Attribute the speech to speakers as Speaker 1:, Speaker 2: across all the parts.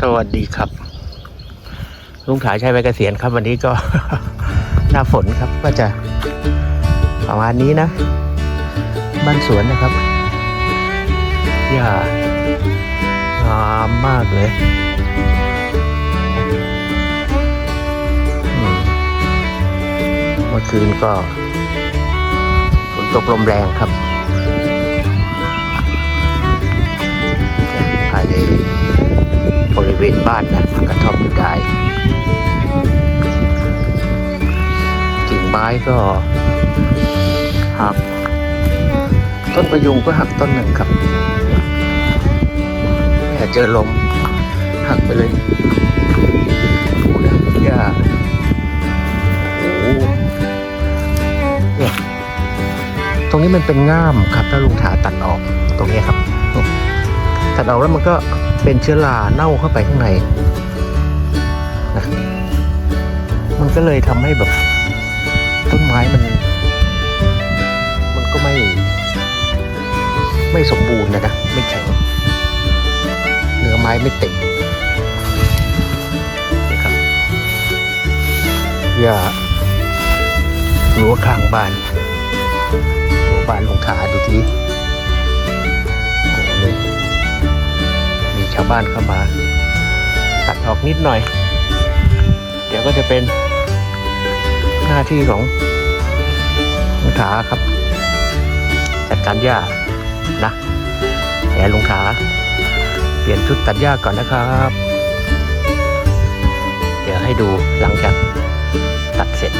Speaker 1: สวัสดีครับ ลุงขายชัยไปเกษียณครับ วันนี้ก็ หน้าฝนครับก็จะประมาณนี้นะ บ้านสวนนะครับหญ้างามมากเลยเมื่อคืนก็ฝนตกลมแรงครับภายใน บริเวณบ้านนะกระท่อมอยู่ได้กิ่งไม้ก็หัก ต้นประยุงก็หักต้นหนึ่งครับแม่เจอลมหักไปเลยโอ้โหญ้าโอ้โหเนี่ยตรงนี้มันเป็นง่ามครับถ้าลุงถาตัดออกตรงนี้ครับตัดออกแล้วมันก็ เป็นเชื้อราเน่าเข้าไปข้างในนะมันก็เลยทำให้แบบ ต้นไม้มัน มันก็ไม่ ไม่สมบูรณ์นะนะไม่แข็ง เนื้อไม้ไม่เต็มนี่ครับอย่ารั้วข้างบ้านรั้วบ้านลงขาดูทีาวบ้านเข้ามา ตัดออกนิดหน่อย เดี๋ยวก็จะเป็นหน้าที่ของลุงขาครับ จัดการหญ้านะแหลุงขาเปลี่ยนชุดตัดหญ้าก่อนนะครับ เดี๋ยวให้ดูหลังจากตัดเสร็จ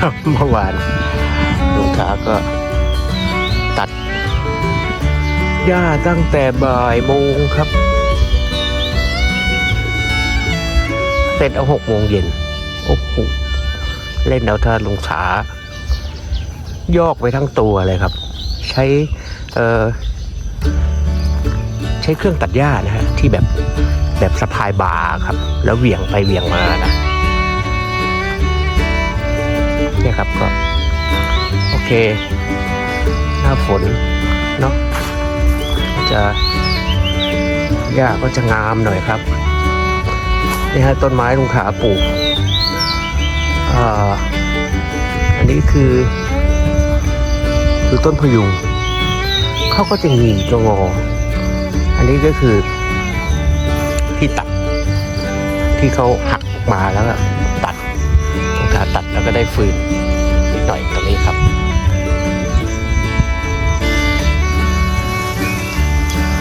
Speaker 1: ครับเมื่อวานลูกค้าก็ตัดหญ้าตั้งแต่บ่ายโมงครับ เสร็จเอาหกโมงเย็นโอ้โหเล่นเอาท่าลงขายอกไปทั้งตัวเลยครับ ใช้เอ่อใช้เครื่องตัดหญ้านะฮะที่แบบแบบสะพายบาร์ครับ แล้วเหวี่ยงไปเหวี่ยงมานะ ครับก็ โอเค หน้าฝนเนาะจะหญ้าก็จะงามหน่อยครับนี่ฮะต้นไม้ลุงขาปลูกอันนี้คือคือต้นพยุงเขาก็จะหงีจะงอ อันนี้ก็คือที่ตัดที่เขาหักออกมาแล้วก็ตัดลุงขาตัดแล้วก็ได้ฟืนนิ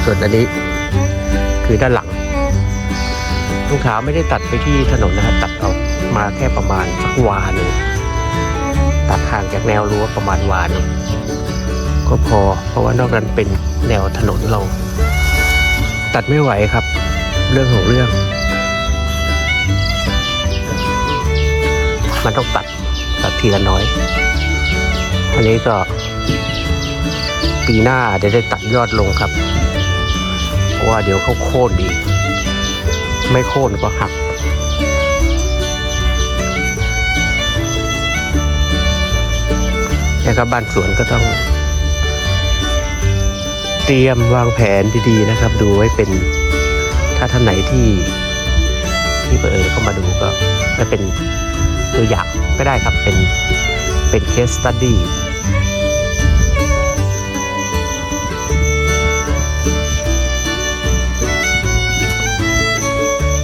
Speaker 1: ส่วนอันนี้คือด้านหลังลูกค้าไม่ได้ตัดไปที่ถนนนะฮะตัดออกมาแค่ประมาณสักวาหนึ่งตัดห่างจากแนวรั้วประมาณวาหนึ่งก็พอเพราะว่านอกนั้นเป็นแนวถนนเรา ตัดไม่ไหวครับ เรื่องของเรื่อง มันต้องตัดตัดทีละน้อย อันนี้ก็ปีหน้าจะได้ตัดยอดลงครับ ราะว่าเดี๋ยวเขาโค่นอีก ไม่โค่นก็หัก นะครับบ้านสวนก็ต้อง เตรียมวางแผนดีๆนะครับ ดูไว้เป็นถ้าท่านไหนที่ที่เปิดเข้ามาดูก็จะเป็นตัวอย่างก็ได้ครับเป็นเป็น case study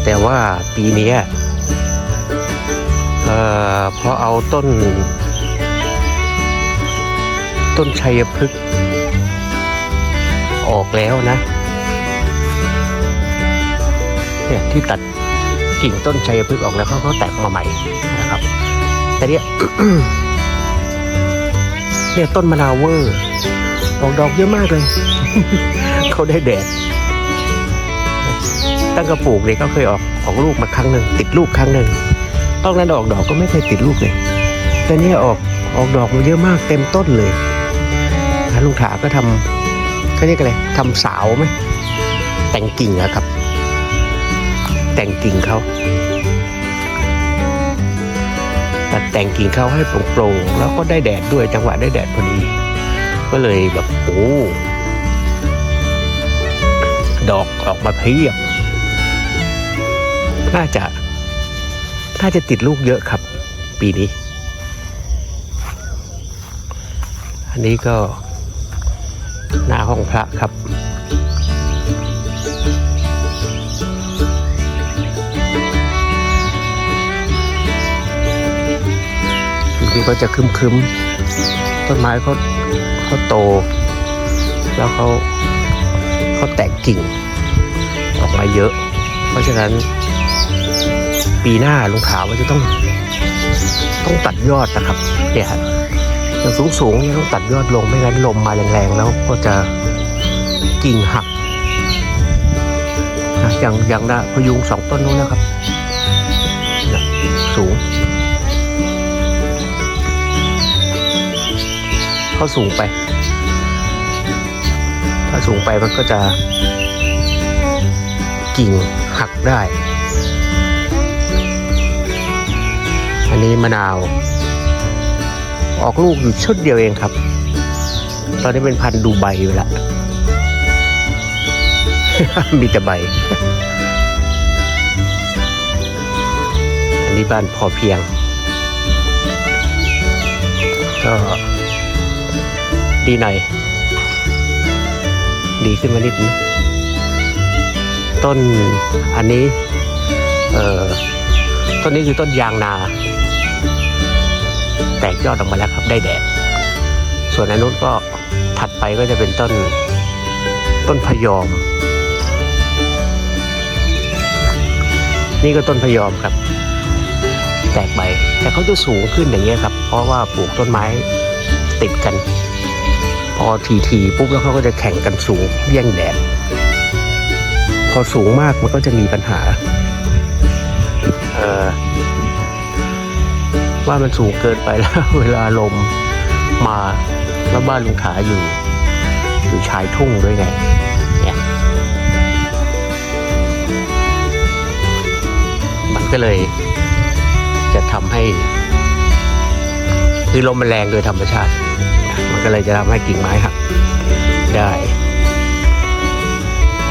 Speaker 1: แต่ว่าปีนี้เอ่อพอเอาต้น ต้นชัยพฤกษ์ออกแล้วนะเนี่ยที่ตัดกิ่งต้นชัยพฤกษ์ออกแล้วเขาก็แตกมาใหม่นะครับ แต่เนี่ยเนี่ยต้นมะนาวเวอร์ออกดอกเยอะมากเลย เขาได้แดด ตั้งกระปลูกเนี่ยก็เคยออกออกลูกมาครั้งหนึ่งติดลูกครั้งหนึ่งตอนนั้นออกดอกก็ไม่เคยติดลูกเลย แต่เนี่ยออกออกดอกมาเยอะมากเต็มต้นเลยนะลุงถาก็ทำเขาเรียกอะไรทำสาวไหมแต่งกิ่งอะครับ แต่งกิ่งเขาตัดแต่งกิ่งเขาให้โปร่งๆแล้วก็ได้แดดด้วยจังหวะได้แดดพอดี ก็เลยแบบโอ้ดอกออกมาเพียบ น่าจะ น่าจะติดลูกเยอะครับ ปีนี้ อันนี้ก็หน้าห้องพระครับจริงๆก็จะคึมๆต้นไม้เขาเขาโต แล้วเขาเขาแตกกิ่ง ออกมาเยอะ เพราะฉะนั้น ปีหน้าลุงขาวว่าจะต้อง ต้องตัดยอดนะครับเนี่ยฮะอย่างสูงสูงๆเนี่ยต้องตัดยอดลงไม่งั้นลมมาแรงๆแล้วก็จะกิ่งหักนะอย่างอย่างนะพยุงสองต้นนู้นนะครับ สูงเขาสูงไป ถ้าสูงไปมันก็จะกิ่งหักได้ อันนี้มะนาว ออกลูกอยู่ชุดเดียวเองครับ ตอนนี้เป็นพันธุ์ดูใบอยู่ล้วมีแต่ใบ อันนี้บ้านพอเพียง ก็ดีหน่อย ดีขึ้นมานิดนึงต้นอันนี้ เอ่อต้นนี้คือต้นยางนา แตกยอดออกมาแล้วครับได้แดด ส่วนอันนู้นก็ถัดไปก็จะเป็นต้นต้นพยอม นี่ก็ต้นพยอมครับ แตกใบแต่เขาจะสูงขึ้นอย่างเงี้ยครับ เพราะว่าปลูกต้นไม้ติดกัน พอทีทีปุ๊บแล้วเขาก็จะแข่งกันสูงแย่งแดด พอสูงมากมันก็จะมีปัญหา ว่ามันสูงเกินไปแล้วเวลาลมมาแล้วบ้านลุงถาอยู่ อยู่ชายทุ่งด้วยไงเนี่ยมันก็เลย จะทำให้ คือลมมันแรงโดยธรรมชาติ มันก็เลยจะทำให้กิ่งไม้หักได้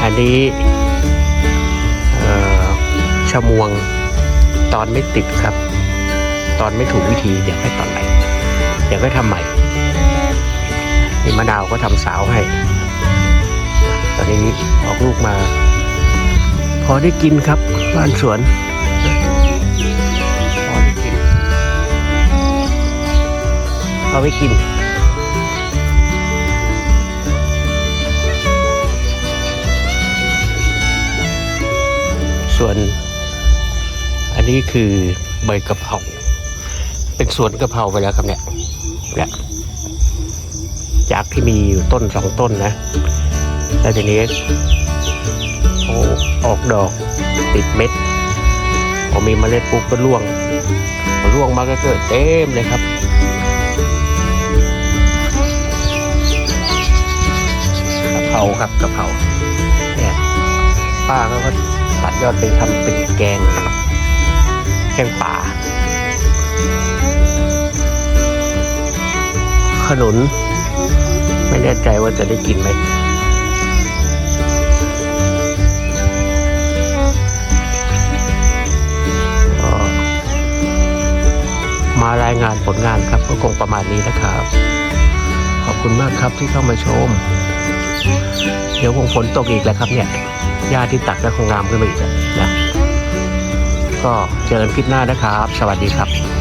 Speaker 1: อันนี้ชะมวงตอนไม่ติดครับ ตอนไม่ถูกวิธีเดี๋ยวให้ตอนใหม่เดี๋ยวก็ทำใหม่นี่มะนาวก็ทำสาวให้ ตอนนี้ออกลูกมา พอได้กินครับบ้านสวนพอได้กินเอาไว้กินส่วนอันนี้คือใบกะเพรา เป็นสวนกระเพราไปแล้วครับเนี่ยเนี่ยจากที่มีอยู่ต้นสองต้นนะ แล้วทีนี้เขาออกดอกติดเม็ดพอมีเมล็ดปุ๊บก็ร่วงร่วงมาก็เกิดเต็มเลยครับกระเพราครับกระเพราเนี่ยป้าเขาก็ตัดยอดไปทำเป็นแกงแกงป่า ขนุน ไม่แน่ใจว่าจะได้กินไหมมารายงานผลงานครับก็คงประมาณนี้นะครับ ขอบคุณมากครับที่เข้ามาชม เดี๋ยวคงฝนตกอีกแล้วครับเนี่ยหญ้าที่ตัดก็คงงามขึ้นมาอีกแล้วนะ ก็เจอกันคลิปหน้านะครับ สวัสดีครับ